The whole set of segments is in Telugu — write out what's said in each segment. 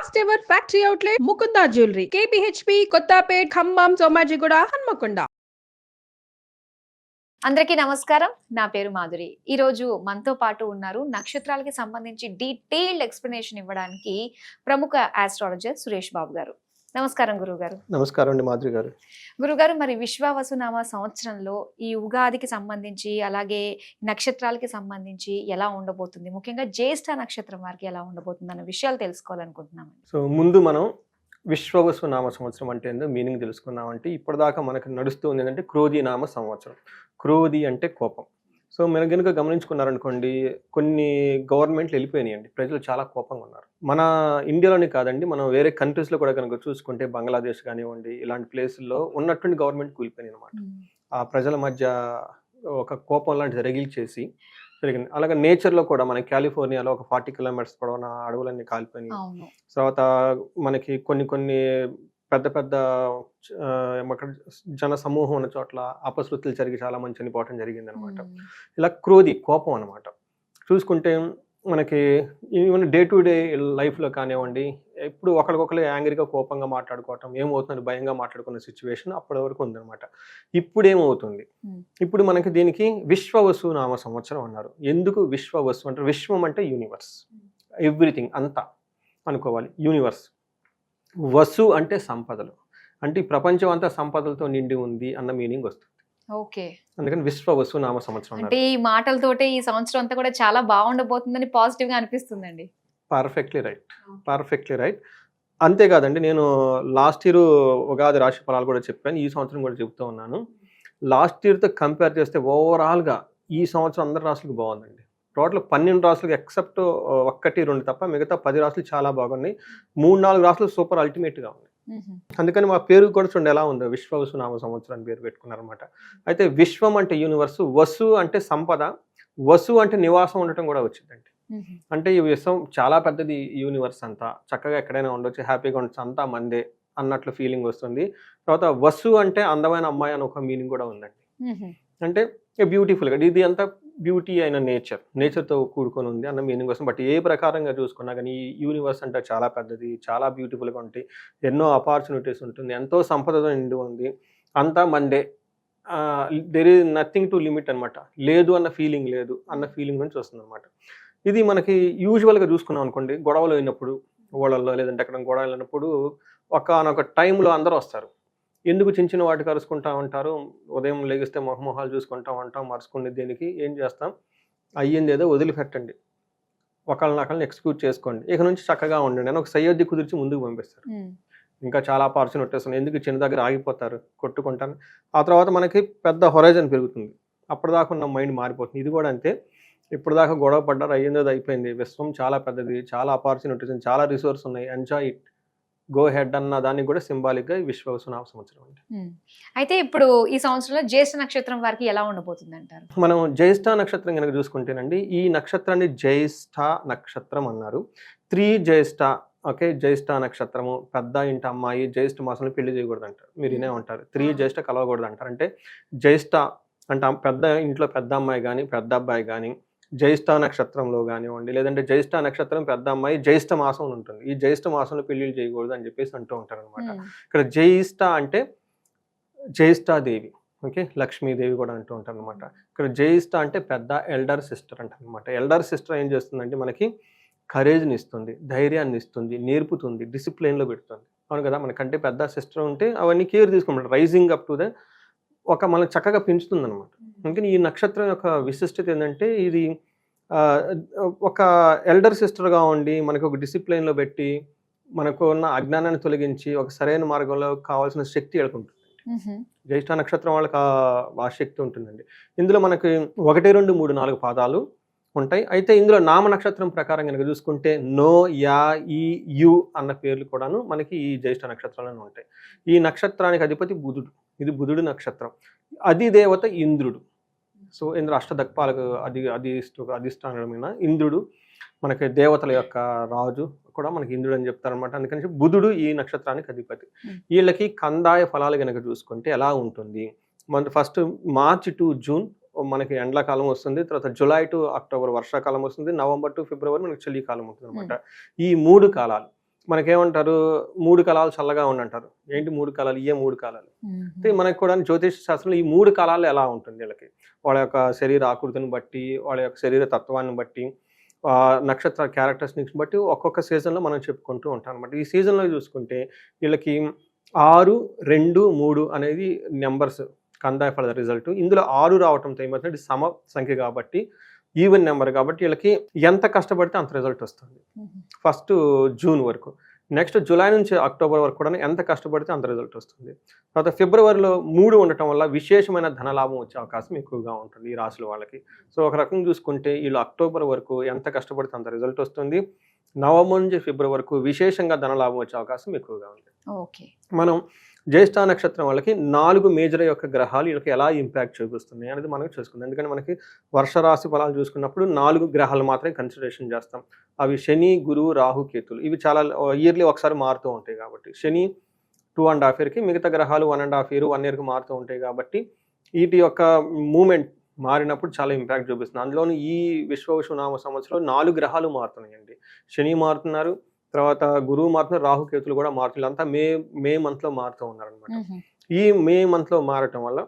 First ever factory outlet Mukunda jewellery. KPHB Kothapet Khammam Somajiguda Hanmakonda. అందరికీ నమస్కారం. నా పేరు మాధురి. ఈ రోజు మనతో పాటు ఉన్నారు నక్షత్రాలకి సంబంధించి డీటెయిల్డ్ ఎక్స్ప్లెనేషన్ ఇవ్వడానికి ప్రముఖ ఆస్ట్రాలజర్ సురేష్ బాబు గారు. నమస్కారం గురుగారు నమస్కారం అండి మాధురి గారు గురుగారు మరి విశ్వావసునామ సంవత్సరంలో ఈ ఉగాదికి సంబంధించి అలాగే నక్షత్రాలకి సంబంధించి ఎలా ఉండబోతుంది? ముఖ్యంగా జ్యేష్ఠ నక్షత్రం వారికి ఎలా ఉండబోతుంది అన్న విషయాలు తెలుసుకోవాలనుకుంటున్నాము సో ముందు మనం విశ్వవసు నామ సంవత్సరం అంటే ఏందో మీనింగ్ తెలుసుకున్నామంటే ఇప్పటిదాకా మనకు నడుస్తుంది ఏంటంటే క్రోధి నామ సంవత్సరం. క్రోధి అంటే కోపం. సో మీరు కనుక గమనించుకున్నారనుకోండి కొన్ని గవర్నమెంట్లు వెళ్ళిపోయినాయండి. ప్రజలు చాలా కోపంగా ఉన్నారు. మన ఇండియాలోనే కాదండి మనం వేరే కంట్రీస్లో కూడా కనుక చూసుకుంటే బంగ్లాదేశ్ కానివ్వండి ఇలాంటి ప్లేసుల్లో ఉన్నటువంటి గవర్నమెంట్ కూలిపోయినాయి అనమాట ఆ ప్రజల మధ్య ఒక కోపం లాంటిది రగిల్చేసి జరిగింది. అలాగే నేచర్లో కూడా మన కాలిఫోర్నియాలో ఒక ఫార్టీ కిలోమీటర్స్ పొడవున అడవులన్నీ కాలిపోయినాయి. తర్వాత మనకి కొన్ని కొన్ని పెద్ద పెద్ద అక్కడ జన సమూహం ఉన్న చోట్ల అపశృతులు జరిగి చాలా మంది చనిపోవటం జరిగింది అనమాట. ఇలా క్రోధి కోపం అనమాట. చూసుకుంటే మనకి ఈవెన్ డే టు డే లైఫ్లో కానివ్వండి ఎప్పుడు ఒకరికొకరు యాంగ్రీగా కోపంగా మాట్లాడుకోవటం ఏమవుతుంది? భయంగా మాట్లాడుకున్న సిచ్యువేషన్ అప్పటి వరకు ఉందన్నమాట ఇప్పుడు ఏమవుతుంది. ఇప్పుడు మనకి దీనికి విశ్వవసు నామ సంవత్సరం అన్నారు. ఎందుకు విశ్వవసు? అంటే విశ్వం అంటే యూనివర్స్. ఎవ్రీథింగ్ అంతా అనుకోవాలి. యూనివర్స్. వసు అంటే సంపదలు. అంటే ఈ ప్రపంచం అంతా సంపదలతో నిండి ఉంది అన్న మీనింగ్ వస్తుంది. ఓకే. అందుకని విశ్వవసు నామ సంవత్సరం అంటే ఈ మాటలతోటే ఈ సంవత్సరం అంతా కూడా చాలా బాగుండబోతుందని పాజిటివ్గా అనిపిస్తుందండి. Perfectly right. Perfectly right. అంతేకాదండి నేను లాస్ట్ ఇయర్ ఉగాది రాశి ఫలాలు కూడా చెప్పాను ఈ సంవత్సరం కూడా చెప్తూ ఉన్నాను. లాస్ట్ ఇయర్తో కంపేర్ చేస్తే ఓవరాల్గా ఈ సంవత్సరం అందరి రాసులకు బాగుందండి. టోటల్ పన్నెండు రాసులకు ఎక్సెప్ట్ ఒక్కటి రెండు తప్ప మిగతా పది రాసులు చాలా బాగున్నాయి. మూడు నాలుగు రాసులు సూపర్ అల్టిమేట్గా ఉన్నాయి. అందుకని మా పేరు కూడా చూడండి ఎలా ఉందో. విశ్వవసు నామ సంవత్సరం అని పేరు పెట్టుకున్నారనమాట అయితే విశ్వం అంటే యూనివర్సు వసు అంటే సంపద వసు అంటే నివాసం ఉండటం కూడా వచ్చిందండి. అంటే ఈ విశ్వం చాలా పెద్దది యూనివర్స్ అంతా. చక్కగా ఎక్కడైనా ఉండొచ్చు హ్యాపీగా ఉండొచ్చు అంతా మందే అన్నట్లు ఫీలింగ్ వస్తుంది. తర్వాత వసు అంటే అందమైన అమ్మాయి అని ఒక మీనింగ్ కూడా ఉందండి. అంటే బ్యూటిఫుల్గా ఇది అంతా బ్యూటీ అయిన నేచర్ నేచర్తో కూడుకొని ఉంది అన్న మీనింగ్ కోసం. బట్ ఏ ప్రకారంగా చూసుకున్నా కానీ ఈ యూనివర్స్ అంటే చాలా పెద్దది చాలా బ్యూటిఫుల్గా ఉంటాయి. ఎన్నో ఆపర్చునిటీస్ ఉంటుంది. ఎంతో సంపదతో నిండి ఉంది. అంతా Monday there is nothing to limit అనమాట లేదు అన్న ఫీలింగ్ లేదు అన్న ఫీలింగ్ నుంచి వస్తుంది అనమాట ఇది మనకి యూజువల్గా చూసుకున్నాం అనుకోండి గొడవలు అయినప్పుడు ఓళ్ళల్లో లేదంటే అక్కడ గొడవలు అయినప్పుడు ఒకనొక టైంలో అందరూ వస్తారు. ఎందుకు చిన్న చిన్న వాటికి అరుచుకుంటా ఉంటారు? ఉదయం లెగిస్తే మొహమొహాలు చూసుకుంటా ఉంటాం మరుచుకునే దేనికి ఏం చేస్తాం? అయ్యింది ఏదో వదిలిపెట్టండి. ఒకళ్ళని ఒకళ్ళని ఎక్స్క్యూట్ చేసుకోండి. ఇక నుంచి చక్కగా ఉండండి. అని ఒక సయ్యద్ది కుదిర్చి ముందుకు పంపిస్తారు. ఇంకా చాలా ఆపర్చునిటీస్ ఉన్నాయి ఎందుకు చిన్న దగ్గర ఆగిపోతారు? కొట్టుకుంటాను. ఆ తర్వాత మనకి పెద్ద హొరైజన్ పెరుగుతుంది. అప్పటిదాకా ఉన్న మైండ్ మారిపోతుంది. ఇది కూడా అంతే. ఇప్పుడు దాకా గొడవ పడ్డారు అయ్యింది అయిపోయింది. విశ్వం చాలా పెద్దది చాలా ఆపర్చునిటీస్ చాలా రిసోర్స్ ఉన్నాయి. Enjoy it. గో హెడ్ అన్న దానికి కూడా సింబాలిక్గా విశ్వవసునామ సంవత్సరం అండి. అయితే ఇప్పుడు ఈ సంవత్సరంలో జ్యేష్ఠ నక్షత్రం వారికి ఎలా ఉండబోతుంది అంటారు మనం జ్యేష్ఠ నక్షత్రం కనుక చూసుకుంటేనండి ఈ నక్షత్రాన్ని జ్యేష్ఠ నక్షత్రం అన్నారు. త్రీ జ్యేష్ఠ ఓకే జ్యేష్ఠ నక్షత్రము పెద్ద ఇంటి అమ్మాయి జ్యేష్ఠ మాసంలో పెళ్ళి చేయకూడదు అంటారు మీరు వినే ఉంటారు. త్రీ జ్యేష్ఠ కలవకూడదు అంటారు అంటే జ్యేష్ఠ అంటే పెద్ద ఇంట్లో పెద్ద అమ్మాయి కానీ పెద్ద అబ్బాయి కానీ జ్యేష్ఠ నక్షత్రంలో కానివ్వండి లేదంటే జ్యేష్ఠ నక్షత్రం పెద్ద అమ్మాయి జ్యేష్ఠ మాసం ఉంటుంది. ఈ జ్యేష్ఠ మాసంలో పెళ్ళిళ్ళు చేయకూడదు అని చెప్పేసి అంటూ ఉంటారు అనమాట ఉమ్. ఇక్కడ జ్యేష్ఠ అంటే జ్యేష్ఠాదేవి ఓకే? లక్ష్మీదేవి కూడా అంటూ ఉంటారు అనమాట ఇక్కడ జ్యేష్ఠ అంటే పెద్ద ఎల్డర్ సిస్టర్ అంటారు అనమాట ఎల్డర్ సిస్టర్ ఏం చేస్తుందంటే మనకి కరేజ్ని ఇస్తుంది ధైర్యాన్ని ఇస్తుంది నేర్పుతుంది డిసిప్లిన్లో పెడుతుంది. అవును కదా? మనకంటే పెద్ద సిస్టర్ ఉంటే అవన్నీ కేర్ తీసుకుంటాం రైజింగ్ అప్ టు ద ఒక మనం చక్కగా పెంచుతుంది అనమాట అందుకని ఈ నక్షత్రం యొక్క విశిష్టత ఏంటంటే ఇది ఒక ఎల్డర్ సిస్టర్గా ఉండి మనకు ఒక డిసిప్లిన్లో పెట్టి మనకు ఉన్న అజ్ఞానాన్ని తొలగించి ఒక సరైన మార్గంలో కావాల్సిన శక్తి ఎడుకుంటుంది. జ్యేష్ఠ నక్షత్రం వాళ్ళకి ఆ- శక్తి ఉంటుందండి. ఇందులో మనకి ఒకటి రెండు మూడు నాలుగు పాదాలు ఉంటాయి. అయితే ఇందులో నామ నక్షత్రం ప్రకారం కనుక చూసుకుంటే నో యా ఈ యు అన్న పేర్లు కూడాను మనకి ఈ జ్యేష్ఠ నక్షత్రాలను ఉంటాయి. ఈ నక్షత్రానికి అధిపతి బుధుడు. ఇది బుధుడు నక్షత్రం. అది దేవత ఇంద్రుడు. సో ఇంద్ర అష్టదక్పాలకు అది అధిష్టు అధిష్టానమైన ఇంద్రుడు మనకి దేవతల యొక్క రాజు కూడా మనకి ఇంద్రుడు అని చెప్తారనమాట అందుకని బుధుడు ఈ నక్షత్రానికి అధిపతి. వీళ్ళకి కందాయ ఫలాలు కనుక చూసుకుంటే ఎలా ఉంటుంది? మన ఫస్ట్ మార్చ్ టు జూన్ మనకి ఎండాకాలం వస్తుంది. తర్వాత జూలై టు అక్టోబర్ వర్షాకాలం వస్తుంది. నవంబర్ టు ఫిబ్రవరి మనకి చలికాలం ఉంటుంది అనమాట ఈ మూడు కాలాలు మనకేమంటారు? మూడు కాలాలు చల్లగా ఉండంటారు. ఏంటి మూడు కాలాలు ఇయే మూడు కాలాలు అయితే మనకు కూడా జ్యోతిష శాస్త్రంలో ఈ మూడు కాలాలు ఎలా ఉంటుంది వీళ్ళకి? వాళ్ళ యొక్క శరీర ఆకృతిని బట్టి వాళ్ళ యొక్క శరీర తత్వాన్ని బట్టి నక్షత్ర క్యారెక్టర్స్ని బట్టి ఒక్కొక్క సీజన్లో మనం చెప్పుకుంటూ ఉంటాం అనమాట ఈ సీజన్లో చూసుకుంటే వీళ్ళకి ఆరు రెండు మూడు అనేది నెంబర్స్ కందాయ ఫర్ ద రిజల్ట్ ఇందులో ఆరు రావటంతో ఏమవుతుంది సమ సంఖ్య కాబట్టి ఈవెన్ నెంబర్ కాబట్టి వీళ్ళకి ఎంత కష్టపడితే అంత రిజల్ట్ వస్తుంది. ఫస్ట్ జూన్ వరకు. నెక్స్ట్ జూలై నుంచి అక్టోబర్ వరకు కూడా ఎంత కష్టపడితే అంత రిజల్ట్ వస్తుంది. తర్వాత ఫిబ్రవరిలో మూడు ఉండటం వల్ల విశేషమైన ధనలాభం వచ్చే అవకాశం ఎక్కువగా ఉంటుంది ఈ రాశుల వాళ్ళకి. సో ఒక రకంగా చూసుకుంటే వీళ్ళు అక్టోబర్ వరకు ఎంత కష్టపడితే అంత రిజల్ట్ వస్తుంది. నవంబర్ నుంచి ఫిబ్రవరి వరకు విశేషంగా ధనలాభం వచ్చే అవకాశం ఎక్కువగా ఉంది. ఓకే. మనం జ్యేష్ఠ నక్షత్రం వాళ్ళకి నాలుగు మేజర్ యొక్క గ్రహాలు వీళ్ళకి ఎలా ఇంపాక్ట్ చూపిస్తున్నాయి అనేది మనం చూసుకుందాం. ఎందుకంటే మనకి వర్షరాశి ఫలాలు చూసుకున్నప్పుడు నాలుగు గ్రహాలు మాత్రమే కన్సిడరేషన్ చేస్తాం. అవి శని గురువు రాహు కేతులు ఇవి చాలా ఇయర్లీ ఒకసారి మారుతూ ఉంటాయి కాబట్టి. శని టూ అండ్ హాఫ్ ఇయర్కి మిగతా గ్రహాలు one and half year one ఇయర్కి మారుతూ ఉంటాయి కాబట్టి వీటి యొక్క మూమెంట్ మారినప్పుడు చాలా ఇంపాక్ట్ చూపిస్తుంది. అందులోనూ ఈ విశ్వవిశ్వనామ సంవత్సరంలో నాలుగు గ్రహాలు మారుతున్నాయండి. శని మారుతున్నారు తర్వాత గురువు మారుతున్నారు రాహు కేతులు కూడా మారుతున్నారు. అంతా మే మే మంత్లో మారుతూ ఉన్నారు అనమాట ఈ మే మంత్లో మారటం వల్ల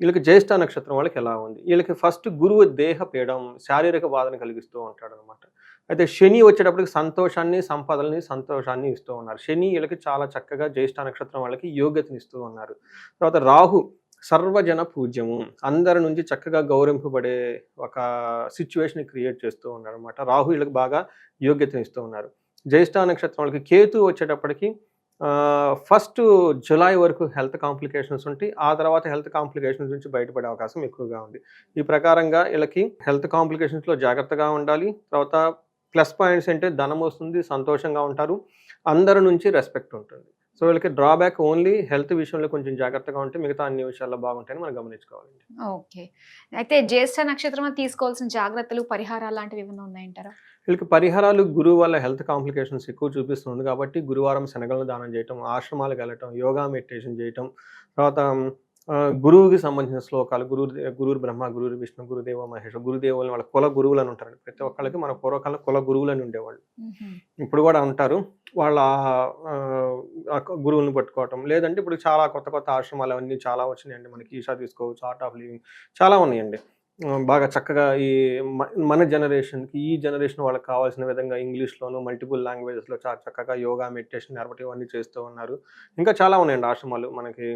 వీళ్ళకి జ్యేష్ఠ నక్షత్రం వాళ్ళకి ఎలా ఉంది? వీళ్ళకి ఫస్ట్ గురువు దేహ పీడం శారీరక బాధను కలిగిస్తూ ఉంటాడు అనమాట అయితే శని వచ్చేటప్పటికి సంతోషాన్ని సంపదల్ని సంతోషాన్ని ఇస్తూ ఉన్నారు. శని వీళ్ళకి చాలా చక్కగా జ్యేష్ఠ నక్షత్రం వాళ్ళకి యోగ్యతని ఇస్తూ ఉన్నారు. తర్వాత రాహు సర్వజన పూజ్యము. అందరి నుంచి చక్కగా గౌరవింపబడే ఒక సిచ్యువేషన్ క్రియేట్ చేస్తూ ఉన్నారు అనమాట రాహు వీళ్ళకి బాగా యోగ్యతని ఇస్తూ ఉన్నారు. జ్యేష్ఠ నక్షత్రం వాళ్ళకి కేతు వచ్చేటప్పటికి ఫస్ట్ జులై వరకు హెల్త్ కాంప్లికేషన్స్ ఉంటాయి. ఆ తర్వాత హెల్త్ కాంప్లికేషన్స్ నుంచి బయటపడే అవకాశం ఎక్కువగా ఉంది. ఈ ప్రకారంగా వీళ్ళకి హెల్త్ కాంప్లికేషన్స్లో జాగ్రత్తగా ఉండాలి. తర్వాత ప్లస్ పాయింట్స్ అంటే ధనం వస్తుంది సంతోషంగా ఉంటారు. అందరి నుంచి రెస్పెక్ట్ ఉంటుంది. సో వీళ్ళకి డ్రాబ్యాక్ ఓన్లీ హెల్త్ విషయంలో కొంచెం జాగ్రత్తగా ఉంటే మిగతా అన్ని విషయాల్లో బాగుంటాయని మనం గమనించుకోవాలండి. ఓకే. అయితే జ్యేష్ఠ నక్షత్రం తీసుకోవాల్సిన జాగ్రత్తలు పరిహారాలు లాంటివి ఏమైనా ఉన్నాయంటారా? వీళ్ళకి పరిహారాలు గురువు వల్ల హెల్త్ కాంప్లికేషన్స్ ఎక్కువ చూపిస్తుంది కాబట్టి గురువారం శనగలను దానం చేయటం ఆశ్రమాలకు వెళ్ళటం యోగా మెడిటేషన్ చేయటం తర్వాత గురువుకి సంబంధించిన శ్లోకాలు గురు గురువు బ్రహ్మ గురువు విష్ణు గురుదేవ మహేష్ గురుదేవులు వాళ్ళ కుల గురువులు అని ఉంటారు. ప్రతి ఒక్కళ్ళకి మన పూర్వకాలం కుల గురువులు అని ఉండేవాళ్ళు. ఇప్పుడు కూడా ఉంటారు. వాళ్ళ గురువుని పట్టుకోవటం లేదంటే ఇప్పుడు చాలా కొత్త కొత్త ఆశ్రమాలు అవన్నీ చాలా వచ్చినాయండి. మనకి ఈషా తీసుకోవచ్చు ఆర్ట్ ఆఫ్ లివింగ్ చాలా ఉన్నాయండి. బాగా చక్కగా ఈ మన జనరేషన్కి ఈ జనరేషన్ వాళ్ళకి కావాల్సిన విధంగా ఇంగ్లీష్లోను మల్టిపుల్ లాంగ్వేజెస్లో చాలా చక్కగా యోగా మెడిటేషన్ నేర్పటి ఇవన్నీ చేస్తూ ఉన్నారు. ఇంకా చాలా ఉన్నాయండి ఆశ్రమాలు మనకి.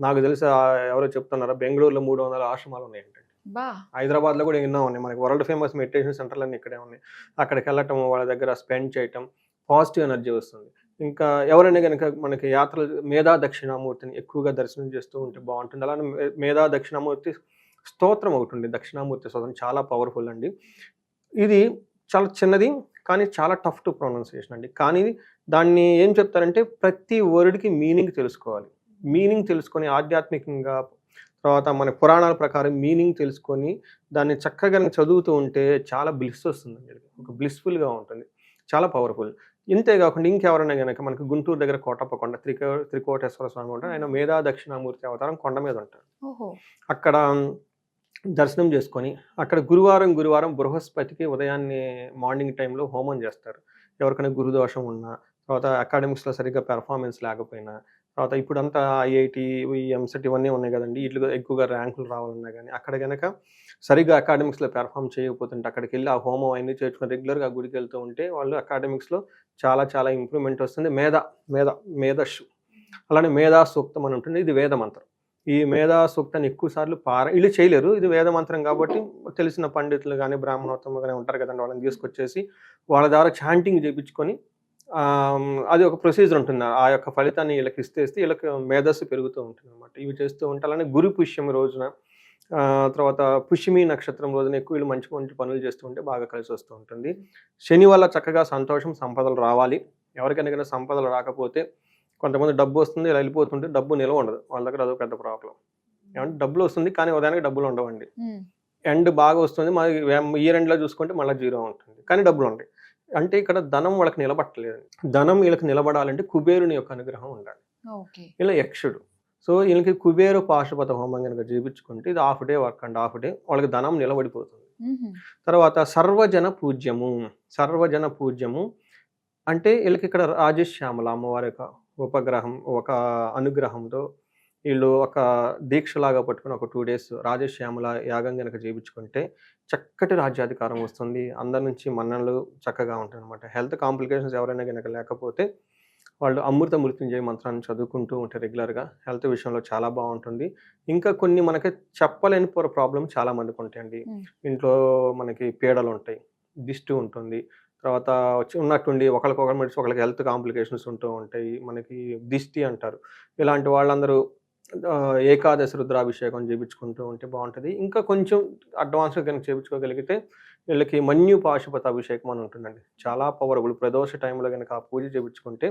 నాకు తెలిసి ఎవరో చెప్తున్నారా బెంగళూరులో మూడు వందల ఆశ్రమాలు ఉన్నాయండి బా. హైదరాబాద్లో కూడా ఎన్నో ఉన్నాయి. మనకి వరల్డ్ ఫేమస్ మెడిటేషన్ సెంటర్లు అన్నీ ఇక్కడే ఉన్నాయి. అక్కడికి వెళ్ళటం వాళ్ళ దగ్గర స్పెండ్ చేయటం పాజిటివ్ ఎనర్జీ వస్తుంది. ఇంకా ఎవరైనా కనుక మనకి యాత్రలు మేధా దక్షిణామూర్తిని ఎక్కువగా దర్శనం చేస్తూ ఉంటే బాగుంటుంది. అలానే మేధా దక్షిణామూర్తి స్తోత్రం ఒకటి ఉంది దక్షిణామూర్తి స్తోత్రం చాలా పవర్ఫుల్ అండి. ఇది చాలా చిన్నది కానీ చాలా టఫ్ టు ప్రొనౌన్సియేషన్ అండి. కానీ దాన్ని ఏం చెప్తారంటే ప్రతి వర్డ్కి మీనింగ్ తెలుసుకోవాలి. మీనింగ్ తెలుసుకొని ఆధ్యాత్మికంగా తర్వాత మన పురాణాల ప్రకారం మీనింగ్ తెలుసుకొని దాన్ని చక్కగా చదువుతూ ఉంటే చాలా బ్లిస్ వస్తుంది ఒక బ్లిస్ఫుల్గా ఉంటుంది. చాలా పవర్ఫుల్. ఇంతే కాకుండా ఇంకెవరైనా కనుక మనకి గుంటూరు దగ్గర కోటప్ప కొండ త్రికో త్రికోటేశ్వర స్వామి ఉంటారు. ఆయన మేధా దక్షిణామూర్తి అవతారం కొండ మీద ఉంటారు అక్కడ దర్శనం చేసుకొని అక్కడ గురువారం గురువారం బృహస్పతికి ఉదయాన్నే మార్నింగ్ టైంలో హోమం చేస్తారు. ఎవరికైనా గురుదోషం ఉన్నా తర్వాత అకాడమిక్స్లో సరిగ్గా పెర్ఫార్మెన్స్ లేకపోయినా తర్వాత ఇప్పుడంతా ఐఐటి ఈ ఎంసెట్ ఇవన్నీ ఉన్నాయి కదండి. వీటిలో ఎక్కువగా ర్యాంకులు రావాలన్నా కానీ అక్కడ కనుక సరిగ్గా అకాడమిక్స్లో పెర్ఫామ్ చేయకపోతుంటే అక్కడికి వెళ్ళి ఆ హోమం అవన్నీ చేర్చుకుని రెగ్యులర్గా గుడికి వెళ్తూ ఉంటే వాళ్ళు అకాడమిక్స్లో చాలా చాలా ఇంప్రూవ్మెంట్ వస్తుంది. మేధ మేధ మేధస్సు. అలానే మేధా సూక్తం అని ఉంటుంది. ఇది వేద మంత్రం. ఈ మేధా సూక్తాన్ని ఎక్కువ సార్లు పార వీళ్ళు చేయలేరు. ఇది వేద మంత్రం కాబట్టి తెలిసిన పండితులు కానీ బ్రాహ్మణోత్తములు కానీ ఉంటారు కదండి. వాళ్ళని తీసుకొచ్చేసి వాళ్ళ ద్వారా చాంటింగ్ చేయించుకొని అది ఒక ప్రొసీజర్ ఉంటుంది? ఆ యొక్క ఫలితాన్ని వీళ్ళకి ఇస్తే ఇస్తే వీళ్ళకి మేధస్సు పెరుగుతూ ఉంటుంది అనమాట ఇవి చేస్తూ ఉంటారు అలానే గురు పుష్యం రోజున ఆ, తర్వాత పుష్యమి నక్షత్రం రోజున ఎక్కువ వీళ్ళు మంచి మంచి పనులు చేస్తూ ఉంటే బాగా కలిసి వస్తూ ఉంటుంది. శని వల్ల చక్కగా సంతోషం సంపదలు రావాలి. ఎవరికైనా సంపదలు రాకపోతే కొంతమంది డబ్బు వస్తుంది ఇలా వెళ్ళిపోతుంటే డబ్బు నిల్వ ఉండదు. వాళ్ళ దగ్గర అదొక పెద్ద ప్రాబ్లం ఏమంటే డబ్బులు వస్తుంది కానీ ఉదయానికి డబ్బులు ఉండవండి. ఎండ్ బాగా వస్తుంది మన ఇయర్ ఎండ్లో చూసుకుంటే మళ్ళీ జీరో ఉంటుంది. కానీ డబ్బులు ఉంటాయి అంటే ఇక్కడ ధనం వాళ్ళకి నిలబట్టలేదు ధనం వీళ్ళకి నిలబడాలంటే కుబేరుని యొక్క అనుగ్రహం ఉండాలి. ఇలా యక్షుడు. సో వీళ్ళకి కుబేరు పాశుపత హోమం కనుక చేయించుకుంటే ఇది half day work and half day వాళ్ళకి ధనం నిలబడిపోతుంది. తర్వాత సర్వజన పూజ్యము సర్వజన పూజ్యము అంటే వీళ్ళకి ఇక్కడ రాజేష్ శ్యామల అమ్మవారి యొక్క ఉపగ్రహం ఒక అనుగ్రహంతో వీళ్ళు ఒక దీక్షలాగా పట్టుకుని ఒక టూ డేస్ రాజేష్ శ్యామల యాగం కనుక చేయించుకుంటే చక్కటి రాజ్యాధికారం వస్తుంది. అందరి నుంచి మన్ననలు చక్కగా ఉంటాయి అనమాట హెల్త్ కాంప్లికేషన్స్ ఎవరైనా కనుక లేకపోతే వాళ్ళు అమృత మృత్యుంజయ మంత్రాన్ని చదువుకుంటూ ఉంటారు రెగ్యులర్గా హెల్త్ విషయంలో చాలా బాగుంటుంది. ఇంకా కొన్ని మనకి చెప్పలేని ప్రాబ్లమ్ చాలా మందికి ఉంటాయండి. ఇంట్లో మనకి పీడలు ఉంటాయి. దిష్టి ఉంటుంది. తర్వాత వచ్చి ఉన్నట్టుండి ఒకరికొకరు మనిషి ఒకరికి హెల్త్ కాంప్లికేషన్స్ ఉంటూ ఉంటాయి. మనకి దిష్టి అంటారు. ఇలాంటి వాళ్ళందరూ ఏకాదశి రుద్రాభిషేకం చేయించుకుంటూ ఉంటే బాగుంటుంది. ఇంకా కొంచెం అడ్వాన్స్గా కనుక చేయించుకోగలిగితే వీళ్ళకి మన్యు పాశుపత అభిషేకం అని ఉంటుందండి. చాలా పవర్ఫుల్ ప్రదోష టైంలో కనుక ఆ పూజ చేయించుకుంటే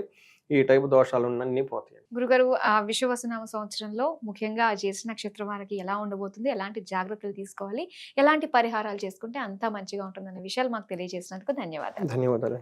ఈ టైపు దోషాలు అన్నీ పోతాయి గురుగారు ఆ విశ్వవసునామ సంవత్సరంలో ముఖ్యంగా ఆ జ్యేష్ఠ నక్షత్రం వారికి ఎలా ఉండబోతుంది ఎలాంటి జాగ్రత్తలు తీసుకోవాలి ఎలాంటి పరిహారాలు చేసుకుంటే అంతా మంచిగా ఉంటుందనే విషయాలు మాకు తెలియజేసినందుకు ధన్యవాదాలు. ధన్యవాదాలు.